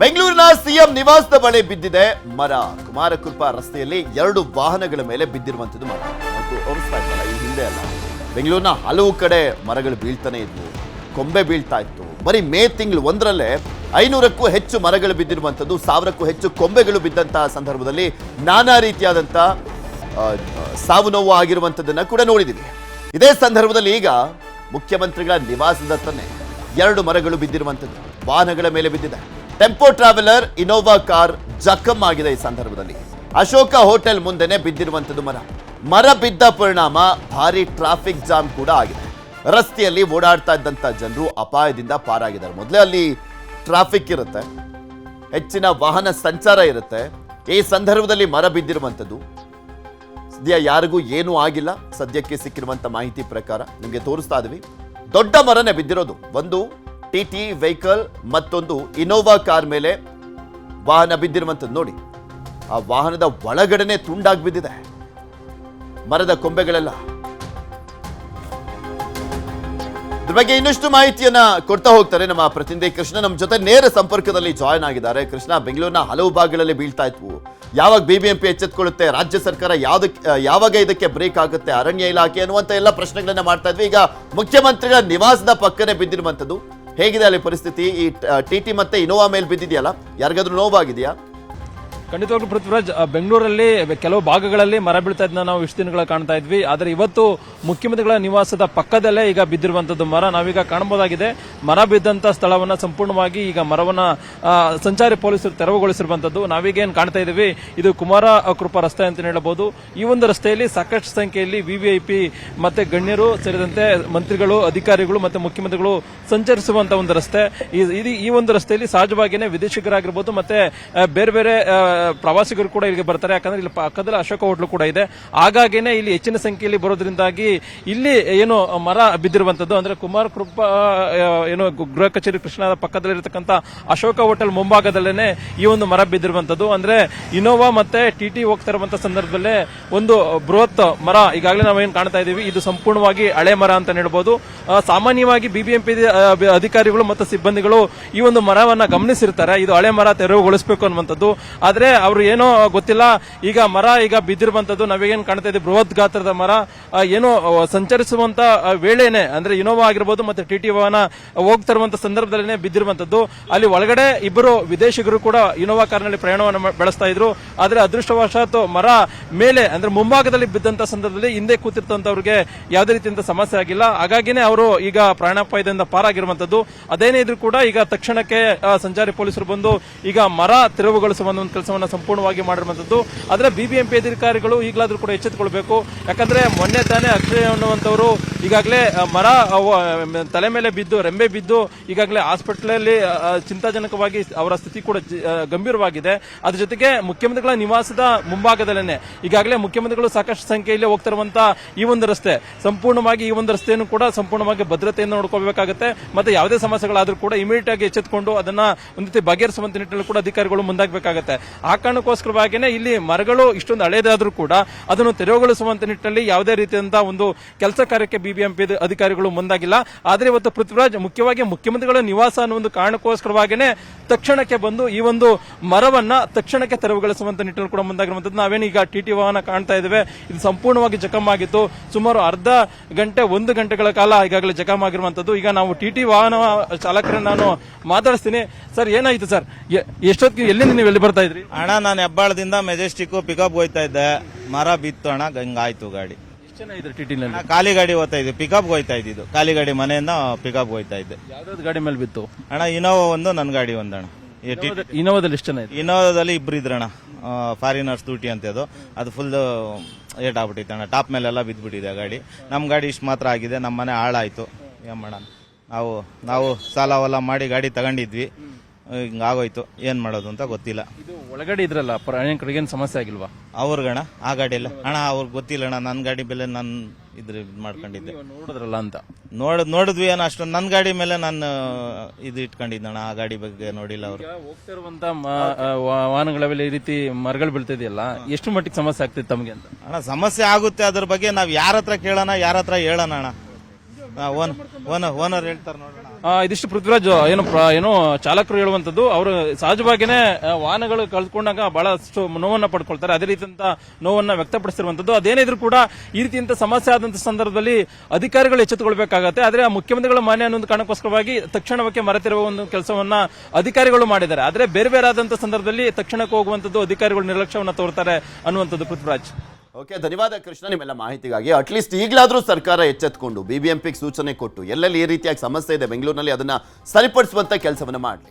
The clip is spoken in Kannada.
ಬೆಂಗಳೂರಿನ ಸಿಎಂ ನಿವಾಸದ ಬಳಿ ಬಿದ್ದಿದೆ ಮರ. ಕುಮಾರಕೃಪಾ ರಸ್ತೆಯಲ್ಲಿ ಎರಡು ವಾಹನಗಳ ಮೇಲೆ ಬಿದ್ದಿರುವಂತದ್ದು ಮರ. ಮತ್ತು ಈ ಹಿಂದೆ ಅಲ್ಲ. ಬೆಂಗಳೂರಿನ ಹಲವು ಕಡೆ ಮರಗಳು ಬೀಳ್ತಾನೆ ಇದ್ವು. ಕೊಂಬೆ ಬೀಳ್ತಾ ಇತ್ತು. ಬರೀ ಮೇ ತಿಂಗಳು ಒಂದರಲ್ಲೇ ಐನೂರಕ್ಕೂ ಹೆಚ್ಚು ಮರಗಳು ಬಿದ್ದಿರುವಂಥದ್ದು, ಸಾವಿರಕ್ಕೂ ಹೆಚ್ಚು ಕೊಂಬೆಗಳು ಬಿದ್ದಂತಹ ಸಂದರ್ಭದಲ್ಲಿ ನಾನಾ ರೀತಿಯಾದಂಥ ಸಾವು ನೋವು ಆಗಿರುವಂಥದ್ದನ್ನ ಕೂಡ ನೋಡಿದ್ದೀವಿ ಇದೇ ಸಂದರ್ಭದಲ್ಲಿ ಈಗ ಮುಖ್ಯಮಂತ್ರಿಗಳ ನಿವಾಸದತ್ತನೇ ಎರಡು ಮರಗಳು ಬಿದ್ದಿರುವಂಥದ್ದು. ವಾಹನಗಳ ಮೇಲೆ ಬಿದ್ದಿದೆ. ಟೆಂಪೋ ಟ್ರಾವೆಲರ್ ಇನೋವಾ ಕಾರ್ ಜಖಂ ಆಗಿದೆ ಈ ಸಂದರ್ಭದಲ್ಲಿ. ಅಶೋಕ ಹೋಟೆಲ್ ಮುಂದೆನೆ ಬಿದ್ದಿರುವಂಥದ್ದು ಮರ. ಮರ ಬಿದ್ದ ಪರಿಣಾಮ ಭಾರಿ ಟ್ರಾಫಿಕ್ ಜಾಮ್ ಕೂಡ ಆಗಿದೆ. ರಸ್ತೆಯಲ್ಲಿ ಓಡಾಡ್ತಾ ಇದ್ದಂಥ ಜನರು ಅಪಾಯದಿಂದ ಪಾರಾಗಿದ್ದಾರೆ. ಮೊದಲೇ ಅಲ್ಲಿ ಟ್ರಾಫಿಕ್ ಇರುತ್ತೆ. ಹೆಚ್ಚಿನ ವಾಹನ ಸಂಚಾರ ಇರುತ್ತೆ. ಈ ಸಂದರ್ಭದಲ್ಲಿ ಮರ ಬಿದ್ದಿರುವಂಥದ್ದು. ಸದ್ಯ ಯಾರಿಗೂ ಏನೂ ಆಗಿಲ್ಲ. ಸದ್ಯಕ್ಕೆ ಸಿಕ್ಕಿರುವಂತ ಮಾಹಿತಿ ಪ್ರಕಾರ ನಿಮಗೆ ತೋರಿಸ್ತಾ ಇದ್ವಿ ದೊಡ್ಡ ಮರನೇ ಬಿದ್ದಿರೋದು. ಒಂದು ಟಿ ವೆಹಿಕಲ್ ಮತ್ತೊಂದು ಇನೋವಾ ಕಾರ್ ಮೇಲೆ ವಾಹನ ಬಿದ್ದಿರುವಂಥದ್ದು ನೋಡಿ. ಆ ವಾಹನದ ಒಳಗಡೆನೆ ತುಂಡಾಗಿ ಬಿದ್ದಿದೆ. ಮರದ ಕೊಂಬೆಗಳೆಲ್ಲ. ಇದ್ರ ಬಗ್ಗೆ ಇನ್ನಷ್ಟು ಮಾಹಿತಿಯನ್ನ ಕೊಡ್ತಾ ಹೋಗ್ತಾರೆ ನಮ್ಮ ಪ್ರತಿನಿಧಿ ಕೃಷ್ಣ. ನಮ್ಮ ಜೊತೆ ನೇರ ಸಂಪರ್ಕದಲ್ಲಿ ಜಾಯ್ನ್ ಆಗಿದ್ದಾರೆ. ಕೃಷ್ಣ, ಬೆಂಗಳೂರಿನ ಹಲವು ಭಾಗಗಳಲ್ಲಿ ಬೀಳ್ತಾ ಇತ್ತು ಯಾವಾಗ ಬಿಬಿಎಂಪಿ ಎಚ್ಚೆತ್ಕೊಳ್ಳುತ್ತೆ? ರಾಜ್ಯ ಸರ್ಕಾರ ಯಾವ್ದಕ್ಕೆ ಯಾವಾಗ ಇದಕ್ಕೆ ಬ್ರೇಕ್ ಆಗುತ್ತೆ? ಅರಣ್ಯ ಇಲಾಖೆ ಅನ್ನುವಂತ ಎಲ್ಲ ಪ್ರಶ್ನೆಗಳನ್ನ ಮಾಡ್ತಾ ಇದ್ವಿ. ಈಗ ಮುಖ್ಯಮಂತ್ರಿಗಳ ನಿವಾಸದ ಪಕ್ಕನೆ ಬಿದ್ದಿರುವಂತದ್ದು ಹೇಗಿದೆ ಅಲ್ಲಿ ಪರಿಸ್ಥಿತಿ? ಈ ಟಿ ಟಿ ಮತ್ತೆ ಇನೋವಾ ಮೇಲೆ ಬಿದ್ದಿದೆಯಲ್ಲ? ಯಾರಿಗಾದ್ರೂ ನೋವಾಗಿದೆಯಾ? ಖಂಡಿತವಾಗ್ಲೂ ಪೃಥ್ವಿರಾಜ್ ಬೆಂಗಳೂರಲ್ಲಿ ಕೆಲವು ಭಾಗಗಳಲ್ಲಿ ಮರ ಬೀಳ್ತಾ ಇದ್ನ ನಾವು ಇಷ್ಟು ದಿನಗಳ ಕಾಣ್ತಾ ಇದ್ವಿ. ಆದರೆ ಇವತ್ತು ಮುಖ್ಯಮಂತ್ರಿಗಳ ನಿವಾಸದ ಪಕ್ಕದಲ್ಲೇ ಈಗ ಬಿದ್ದಿರುವಂತದ್ದು ಮರ ನಾವೀಗ ಕಾಣಬಹುದಾಗಿದೆ. ಮರ ಬಿದ್ದಂತ ಸ್ಥಳವನ್ನ ಸಂಪೂರ್ಣವಾಗಿ ಈಗ ಮರವನ್ನ ಸಂಚಾರಿ ಪೊಲೀಸರು ತೆರವುಗೊಳಿಸಿರುವಂತದ್ದು. ನಾವೀಗ ಏನ್ ಕಾಣ್ತಾ ಇದೀವಿ ಇದು ಕುಮಾರ ಕೃಪಾ ರಸ್ತೆ ಅಂತ ಹೇಳಬಹುದು ಈ ಒಂದು ರಸ್ತೆಯಲ್ಲಿ ಸಾಕಷ್ಟು ಸಂಖ್ಯೆಯಲ್ಲಿ ವಿವಿಐಪಿ ಮತ್ತೆ ಗಣ್ಯರು ಸೇರಿದಂತೆ ಮಂತ್ರಿಗಳು, ಅಧಿಕಾರಿಗಳು ಮತ್ತೆ ಮುಖ್ಯಮಂತ್ರಿಗಳು ಸಂಚರಿಸುವಂತ ಒಂದು ರಸ್ತೆ. ಈ- ಒಂದು ರಸ್ತೆಯಲ್ಲಿ ಸಹಜವಾಗಿಯೇ ವಿದೇಶಿಗರಾಗಿರ್ಬೋದು ಮತ್ತೆ ಬೇರೆ ಬೇರೆ ಪ್ರವಾಸಿಗರು ಕೂಡ ಇಲ್ಲಿಗೆ ಬರ್ತಾರೆ. ಯಾಕಂದ್ರೆ ಇಲ್ಲಿ ಪಕ್ಕದಲ್ಲಿ ಅಶೋಕ ಹೋಟ್ಲು ಕೂಡ ಇದೆ. ಹಾಗಾಗಿನೇ ಇಲ್ಲಿ ಹೆಚ್ಚಿನ ಸಂಖ್ಯೆಯಲ್ಲಿ ಬರೋದ್ರಿಂದಾಗಿ ಇಲ್ಲಿ ಏನು ಮರ ಬಿದ್ದಿರುವಂತದ್ದು. ಅಂದ್ರೆ ಕುಮಾರ್ ಕೃಪಾ ಏನು ಗೃಹ ಕಚೇರಿ ಕೃಷ್ಣದ ಪಕ್ಕದಲ್ಲಿರತಕ್ಕಂತ ಅಶೋಕ ಹೋಟೆಲ್ ಮುಂಭಾಗದಲ್ಲೇನೆ ಈ ಒಂದು ಮರ ಬಿದ್ದಿರುವಂತದ್ದು. ಅಂದ್ರೆ ಇನೋವಾ ಮತ್ತೆ ಟಿ ಹೋಗ್ತಾ ಇರುವಂತ ಸಂದರ್ಭದಲ್ಲೇ ಒಂದು ಬೃಹತ್ ಮರ ಈಗಾಗಲೇ ನಾವೇನು ಕಾಣ್ತಾ ಇದೀವಿ. ಇದು ಸಂಪೂರ್ಣವಾಗಿ ಹಳೆ ಮರ ಅಂತ ಹೇಳ್ಬೋದು. ಸಾಮಾನ್ಯವಾಗಿ ಬಿಬಿಎಂಪಿ ಅಧಿಕಾರಿಗಳು ಮತ್ತು ಸಿಬ್ಬಂದಿಗಳು ಈ ಒಂದು ಮರವನ್ನ ಗಮನಿಸಿರ್ತಾರೆ. ಇದು ಹಳೆ ಮರ ತೆರವುಗೊಳಿಸಬೇಕು ಅನ್ನುವಂಥದ್ದು. ಆದ್ರೆ ಅವರು ಏನೋ ಗೊತ್ತಿಲ್ಲ. ಈಗ ಮರ ಈಗ ಬಿದ್ದಿರುವಂತದ್ದು ನಾವೇನ್ ಕಾಣ್ತಾ ಇದ್ದೀವಿ, ಬೃಹತ್ ಗಾತ್ರದ ಮರ. ಏನೋ ಸಂಚರಿಸುವಂತ ವೇಳೆನೆ, ಅಂದ್ರೆ ಇನೋವಾ ಆಗಿರ್ಬೋದು ಮತ್ತೆ ಟಿಟಿ ವಾಹನ ಹೋಗ್ತಿರುವಂತ ಸಂದರ್ಭದಲ್ಲೇ ಬಿದ್ದಿರುವಂತದ್ದು. ಅಲ್ಲಿ ಒಳಗಡೆ ಇಬ್ಬರು ವಿದೇಶಿಗರು ಕೂಡ ಇನೋವಾ ಕಾರ್ನಲ್ಲಿ ಪ್ರಯಾಣವನ್ನು ಬೆಳೆಸ್ತಾ ಇದ್ರು. ಆದ್ರೆ ಅದೃಷ್ಟವಶಾತ್ ಮರ ಮೇಲೆ, ಅಂದ್ರೆ ಮುಂಭಾಗದಲ್ಲಿ ಬಿದ್ದಂತ ಸಂದರ್ಭದಲ್ಲಿ ಹಿಂದೆ ಕೂತಿರ್ತಂತವ್ರಿಗೆ ಯಾವುದೇ ರೀತಿಯಿಂದ ಸಮಸ್ಯೆ ಆಗಿಲ್ಲ. ಹಾಗಾಗಿನೇ ಅವರು ಈಗ ಪ್ರಾಣಾಪಾಯದಿಂದ ಪಾರಾಗಿರುವಂತದ್ದು. ಅದೇನೇ ಇದ್ರೂ ಕೂಡ ಈಗ ತಕ್ಷಣಕ್ಕೆ ಸಂಚಾರಿ ಪೊಲೀಸರು ಬಂದು ಈಗ ಮರ ತೆರವುಗೊಳಿಸುವ ಒಂದು ಕೆಲಸವನ್ನ ಸಂಪೂರ್ಣವಾಗಿ ಮಾಡಿರುವಂತದ್ದು. ಆದರೆ ಬಿಬಿಎಂಪಿ ಅಧಿಕಾರಿಗಳು ಈಗಲಾದರೂ ಕೂಡ ಎಚ್ಚೆತ್ತುಕೊಳ್ಬೇಕು. ಯಾಕಂದ್ರೆ ಮೊನ್ನೆ ತಾನೇ ಅಕ್ಷಯ್ ಅನ್ನುವಂಥವರು ಈಗಾಗಲೇ ಮರ ತಲೆ ಮೇಲೆ ಬಿದ್ದು, ರೆಂಬೆ ಬಿದ್ದು, ಈಗಾಗಲೇ ಹಾಸ್ಪಿಟ್ಲಲ್ಲಿ ಚಿಂತಾಜನಕವಾಗಿ ಅವರ ಸ್ಥಿತಿ ಕೂಡ ಗಂಭೀರವಾಗಿದೆ. ಅದ್ರ ಜೊತೆಗೆ ಮುಖ್ಯಮಂತ್ರಿಗಳ ನಿವಾಸದ ಮುಂಭಾಗದಲ್ಲೇನೆ ಈಗಾಗಲೇ ಮುಖ್ಯಮಂತ್ರಿಗಳು ಸಾಕಷ್ಟು ಸಂಖ್ಯೆಯಲ್ಲಿ ಹೋಗ್ತಿರುವಂತ ಈ ಒಂದು ರಸ್ತೆ, ಸಂಪೂರ್ಣವಾಗಿ ಈ ಒಂದು ರಸ್ತೆಯನ್ನು ಕೂಡ ಸಂಪೂರ್ಣವಾಗಿ ಭದ್ರತೆಯಿಂದ ನೋಡ್ಕೋಬೇಕಾಗುತ್ತೆ ಮತ್ತೆ ಯಾವುದೇ ಸಮಸ್ಯೆಗಳಾದರೂ ಕೂಡ ಇಮಿಡಿಯೇಟ್ ಆಗಿ ಎಚ್ಚೆತ್ತುಕೊಂಡು ಅದನ್ನ ಒಂದು ರೀತಿ ಬಗೆಹರಿಸುವಂತ ನಿಟ್ಟಿನಲ್ಲಿ ಕೂಡ ಅಧಿಕಾರಿಗಳು ಮುಂದಾಗಬೇಕಾಗುತ್ತೆ. ಆ ಕಾರಣಕ್ಕೋಸ್ಕರವಾಗಿಯೇ ಇಲ್ಲಿ ಮರಗಳು ಇಷ್ಟೊಂದು ಹಳೇದಾದರೂ ಕೂಡ ಅದನ್ನು ತೆರವುಗೊಳಿಸುವಂತ ನಿಟ್ಟಿನಲ್ಲಿ ಯಾವುದೇ ರೀತಿಯಾದಂತಹ ಒಂದು ಕೆಲಸ ಕಾರ್ಯಕ್ಕೆ ಬಿಬಿಎಂಪಿ ಅಧಿಕಾರಿಗಳು ಮುಂದಾಗಿಲ್ಲ. ಆದರೆ ಇವತ್ತು ಪೃಥ್ವಿರಾಜ್ ಮುಖ್ಯವಾಗಿ ಮುಖ್ಯಮಂತ್ರಿಗಳ ನಿವಾಸ ಅನ್ನೋ ಒಂದು ಕಾರಣಕ್ಕೋಸ್ಕರವಾಗಿಯೇ ತಕ್ಷಣಕ್ಕೆ ಬಂದು ಈ ಒಂದು ಮರವನ್ನ ತಕ್ಷಣಕ್ಕೆ ತೆರವುಗೊಳಿಸುವಂತ ನಿಟ್ಟಿನಲ್ಲಿ ಕೂಡ ಮುಂದಾಗಿರುವಂತದ್ದು. ನಾವೇನು ಈಗ ಟಿಟಿ ವಾಹನ ಕಾಣ್ತಾ ಇದ್ದೇವೆ. ಇದು ಸಂಪೂರ್ಣವಾಗಿ ಜಖಮ್ ಆಗಿತ್ತು. ಸುಮಾರು ಅರ್ಧ ಗಂಟೆ, ಒಂದು ಗಂಟೆಗಳ ಕಾಲ ಈಗಾಗಲೇ ಜಖಮ್ ಆಗಿರುವಂತದ್ದು. ಈಗ ನಾವು ಟಿಟಿ ವಾಹನ ಚಾಲಕರನ್ನ ನಾನು ಮಾತಾಡಿಸ್ತೀನಿ. ಸರ್ ಏನಾಯ್ತು ಸರ್? ಎಷ್ಟೊತ್ತಿಗೆ ಎಲ್ಲಿಂದ ನೀವು ಎಲ್ಲಿ ಬರ್ತಾ ಇದ್ರಿ? ಅಣ್ಣ ನಾನು ಹೆಬ್ಬಾಳದಿಂದ ಮೆಜೆಸ್ಟಿಕ್ ಪಿಕಪ್ ಹೋಯ್ತಾ ಇದ್ದೆ. ಮರ ಬಿತ್ತು ಅಣ್ಣ ಹಂಗಾಯ್ತು ಗಾಡಿ. ಎಷ್ಟು ಜನ ಇದ್ರು ಟಿಟಿನಲ್ಲಿ ಅಣ್ಣ ಖಾಲಿ ಗಾಡಿ ಹೋಗ್ತಾ ಇದ್ದೆ. ಪಿಕಪ್ ಹೋಯ್ತಾ ಇದ್ದಿದ್ದು. ಖಾಲಿ ಗಾಡಿ ಮನೆಯಿಂದ ಪಿಕಪ್ ಹೋಯ್ತಾ ಇದ್ದೆ. ಗಾಡಿ ಮೇಲೆ ಬಿತ್ತು? ಅಣ್ಣ ಇನೋವಾ ಒಂದು ನನ್ನ ಗಾಡಿ ಒಂದಣ್ಣ ಅಣ್ಣ. ಇನೋವಾದಲ್ಲಿ ಎಷ್ಟು ಜನ ಇದ್ರು? ಇನೋವಾದಲ್ಲಿ ಇಬ್ರು ಇದ್ರಣ್ಣ ಫಾರಿನರ್ಸ್ ಡ್ಯೂಟಿ ಅಂತ ಅದು. ಅದು ಫುಲ್ ಏಟ್ ಆಗ್ಬಿಟ್ಟಿತ್ತು ಅಣ್ಣ. ಟಾಪ್ ಮೇಲೆಲ್ಲ ಬಿದ್ದ್ಬಿಟ್ಟಿದೆ ಗಾಡಿ. ನಮ್ಮ ಗಾಡಿ ಇಷ್ಟು ಮಾತ್ರ ಆಗಿದೆ. ನಮ್ಮ ಮನೆ ಹಾಳಾಯ್ತು. ಏನ್ ಮಾಡೋಣ ನಾವು ನಾವು ಸಾಲ ಹೊಲ ಮಾಡಿ ಗಾಡಿ ತಗೊಂಡಿದ್ವಿ. ಹಿಂಗಾಗೋಯ್ತು. ಏನು ಮಾಡೋದು ಅಂತ ಗೊತ್ತಿಲ್ಲ. ಇದು ಒಳಗಡೆ ಇದ್ರಲ್ಲ ಪ್ರಯಾಣಿಕರಿಗೆ ಏನು ಸಮಸ್ಯೆ ಆಗಿಲ್ವಾ? ಅವ್ರಿಗಣ ಆ ಗಾಡಿಯಲ್ಲ ಅಣ್ಣ ಅವ್ರಿಗೆ ಗೊತ್ತಿಲ್ಲ ಅಣ್ಣ ನನ್ನ ಗಾಡಿ ಮೇಲೆ ನಾನು ಇದ್ರ ಇದ್ ಮಾಡ್ಕೊಂಡಿದ್ದೆ. ನೀವು ನೋಡಿದ್ರಲ್ಲ ಅಂತ. ನೋಡ್ ನೋಡಿದ್ವಿ ಏನೋ ಅಷ್ಟು. ನನ್ನ ಗಾಡಿ ಮೇಲೆ ನಾನು ಇದು ಇಟ್ಕೊಂಡಿದ್ದಣ್ಣ ಆ ಗಾಡಿ ಬಗ್ಗೆ ನೋಡಿಲ್ಲ ಅವರು. ಈಗ ಹೋಗ್ತಿರುವಂತ ಮ- ಆ, ವಾ- ವಾಹನಗಳ ಮೇಲೆ ಈ ರೀತಿ ಮರಗಳು ಬೀಳ್ತಿದೆಯಲ್ಲ ಎಷ್ಟು ಮಟ್ಟಿಗೆ ಸಮಸ್ಯೆ ಆಗ್ತಿತ್ತು ತಮಗೆ ಅಂತ? ಅಣ್ಣ ಸಮಸ್ಯೆ ಆಗುತ್ತೆ ಅದ್ರ ಬಗ್ಗೆ ನಾವು ಯಾರ ಹತ್ರ ಕೇಳೋಣ ಯಾರ ಹತ್ರ ಹೇಳೋಣ ಅಣ್ಣ. ಓನ್ ಓನರ್ ಓನರ್ ಹೇಳ್ತಾರೆ ನೋಡೋಣ. ಇದಿಷ್ಟು ಪೃಥ್ವಿರಾಜ್, ಏನು ಏನು ಚಾಲಕರು ಹೇಳುವಂತದ್ದು ಅವರು ಸಹಜವಾಗಿನೇ ವಾಹನಗಳು ಕಳ್ಕೊಂಡಾಗ ಬಹಳಷ್ಟು ನೋವನ್ನ ಪಡ್ಕೊಳ್ತಾರೆ. ಅದೇ ರೀತಿಯಂತ ನೋವನ್ನ ವ್ಯಕ್ತಪಡಿಸಿರುವಂತದ್ದು ಅದೇನಿದ್ರು ಕೂಡ ಈ ರೀತಿಯಂತ ಸಮಸ್ಯೆ ಆದಂತ ಸಂದರ್ಭದಲ್ಲಿ ಅಧಿಕಾರಿಗಳು ಎಚ್ಚೆತ್ತುಕೊಳ್ಬೇಕಾಗತ್ತೆ. ಆದ್ರೆ ಮುಖ್ಯಮಂತ್ರಿಗಳ ಮಾನ್ಯ ಅನ್ನೋದು ಕಾರಣಕ್ಕೋಸ್ಕರವಾಗಿ ತಕ್ಷಣಕ್ಕೆ ಮರೆತಿರುವ ಒಂದು ಕೆಲಸವನ್ನ ಅಧಿಕಾರಿಗಳು ಮಾಡಿದ್ದಾರೆ. ಆದ್ರೆ ಬೇರೆ ಬೇರೆ ಆದಂತ ಸಂದರ್ಭದಲ್ಲಿ ತಕ್ಷಣಕ್ಕೆ ಹೋಗುವಂತದ್ದು ಅಧಿಕಾರಿಗಳು ನಿರ್ಲಕ್ಷ್ಯವನ್ನು ತೋರ್ತಾರೆ ಅನ್ನುವಂಥದ್ದು ಪೃಥ್ವಿರಾಜ್. ಓಕೆ ಧನ್ಯವಾದ ಕೃಷ್ಣ, ನಿಮ್ಮೆಲ್ಲ ಮಾಹಿತಿಗಾಗಿ. ಅಟ್ಲೀಸ್ಟ್ ಈಗಲಾದರೂ ಸರ್ಕಾರ ಎಚ್ಚೆತ್ಕೊಂಡು ಬಿಬಿಎಂಪಿಗೆ ಸೂಚನೆ ಕೊಟ್ಟು ಎಲ್ಲೆಲ್ಲಿ ಈ ರೀತಿಯಾಗಿ ಸಮಸ್ಯೆ ಇದೆ ಬೆಂಗಳೂರಿನಲ್ಲಿ ಅದನ್ನ ಸರಿಪಡಿಸುವಂಥ ಕೆಲಸವನ್ನು ಮಾಡಲಿ.